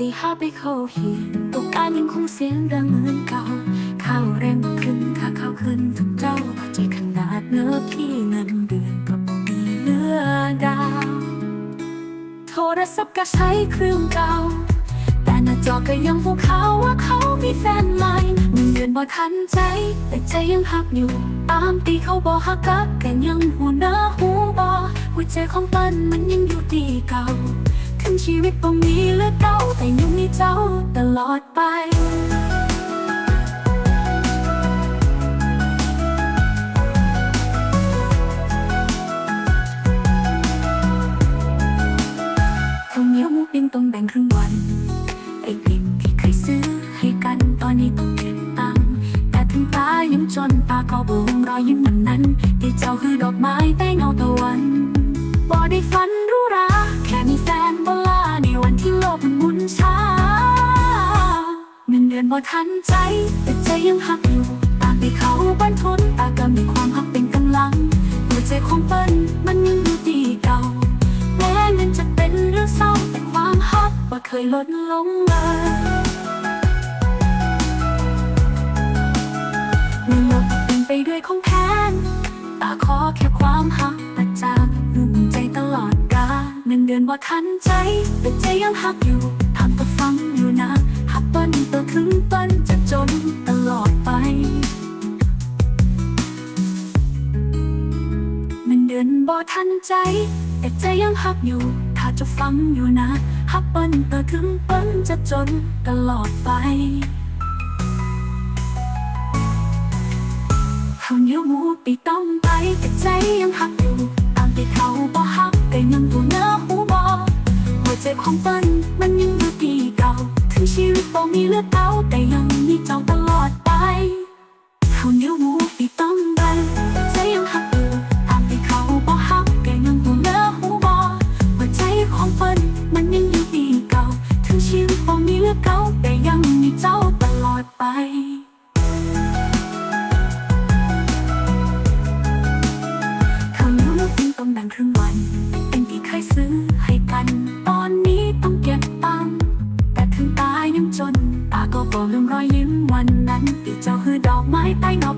ตีห้าไปเข้าหีตกการยังคงเสียงดังเหมือนเก่า ข้าวแรงขึ้นค่าข้าวขึ้นทุกเจ้าพอใจขนาดเนื้อพี่เงินเดือนก็บ่มีเหลือดาว โทรศัพท์ก็ใช้เครื่องเก่า แต่หน้าจอก็ยังพูเขาวว่าเขามีแฟนใหม่เงินเดือนบ่ทันใจ แต่ใจยังหักอยู่ ตามตีเขาบ่หักกับกันยังหูหน้าหูบ่หัวใจของปิ้นมันยังอยู่ดีเก่า ชีวิตบ่มีเลือเก่าแต่ยังมีเจ้าตลอดไปข้าวเหนียวหมูปิ้งต้องแบ่งครึ่งวันไอติมที่เคยซื้อให้กันตอนนี้ต้องเก็บตังค์แต่ถึงตายังจนตาก็บ่งรอยยิ้มวันนั้น ที่เจ้าคือดอกไม้ใต้เงาตะวันบ่ได้ฝัน บ่ทันใจ แต่ใจยังหักอยู่ตามไปเขาบ้านทุนตาก็มีความหักเป็นกำลัง หัวใจของเปิ้นมันยังอยู่ดีเก่าแม้เงินจะเป็นเรื่องเศร้าแต่ความฮักบ่เคยลดลงเลยมื่อโลกเต็มไปด้วยของแค้นตาขอแค่ความฮักประจางหุ่นใจตลอดกาลเงินเดือนบ่ทันใจแต่ใจยังฮักอยู่ มันเดินบ่ทันใจ แต่ใจยังหักอยู่ ถ้าจะฟังอยู่นะหักเปิ้นเตอถึงเปิ้นจะจนตลอดไปข้าเนียวหมูปีต้องไปแต่ใจยังหักอยู่ตามที่เขาบ่หักแต่ยังอยู่เนื้อหูบ่หัวใจของเปิ้นมันยังอยู่ดีเก่า ถึงชีวิตบ่มีเลือดเต้าแต่ยังมีเจ้าตลอดไปข้าเนียวหมูปีต้อง ของฝัน มันยังอยู่ปีเก่า ถึงชีวิตผมมีเลือกเก่าแต่ยังมีเจ้าตลอดไปข้าวเนปิ้ต้องแบ่งครึ่งวัน เป็นที่เคยซื้อให้กัน ตอนนี้ต้องเก็บตังค์แต่ถึงตายยังจนตาก็กลมลืมรอยยิ้มวันนั้นที่เจ้าคือดอกไม้ใต้เงา